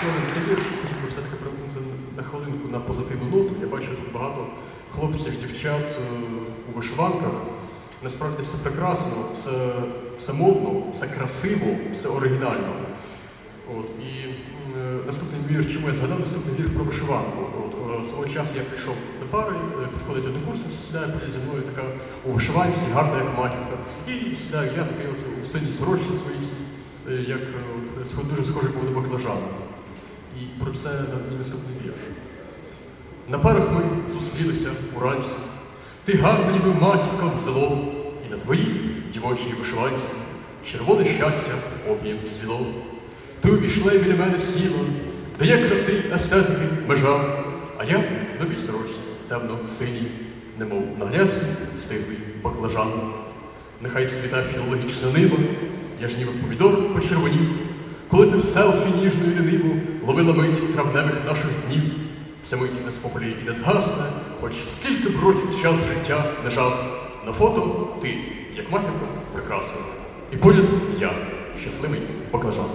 Хотів би все-таки примкнути на хвилинку на позитивну ноту. Я бачу тут багато хлопців і дівчат е, у вишиванках. Насправді все прекрасно, все, все модно, все красиво, все оригінально. От, і е, наступний вірш, чому я згадав наступний вірш про вишиванку. От, е, свого часу я прийшов до пари, е, підходить однокурсниця, сідає поряд зі мною така у вишиванці, гарна як матінка. І сідаю я такий от у синій сорочці своїй, е, як от, дуже схожий був до баклажана. І про це мій наступний вірш. На парах ми зустрілися уранці. Ти гарна, ніби матівка в зело, і на твоїй дівочій вишиванці червоне щастя об'єм свіло. Ти увійшла біля мене сіла, де є краси, естетики, межа, а я в новій сорочці, темно-синій, немов на стиглий баклажан. Нехай цвіта філологічна нива, я ж ніби помідор почервонів, коли ти в селфі ніжну і ліниву ловила мить травневих наших днів. Ця мить не спопаліє і не згасне, хоч скільки б років час життя не жав. На фото ти, як матірка, прекрасна. І поряд я, щасливий баклажан.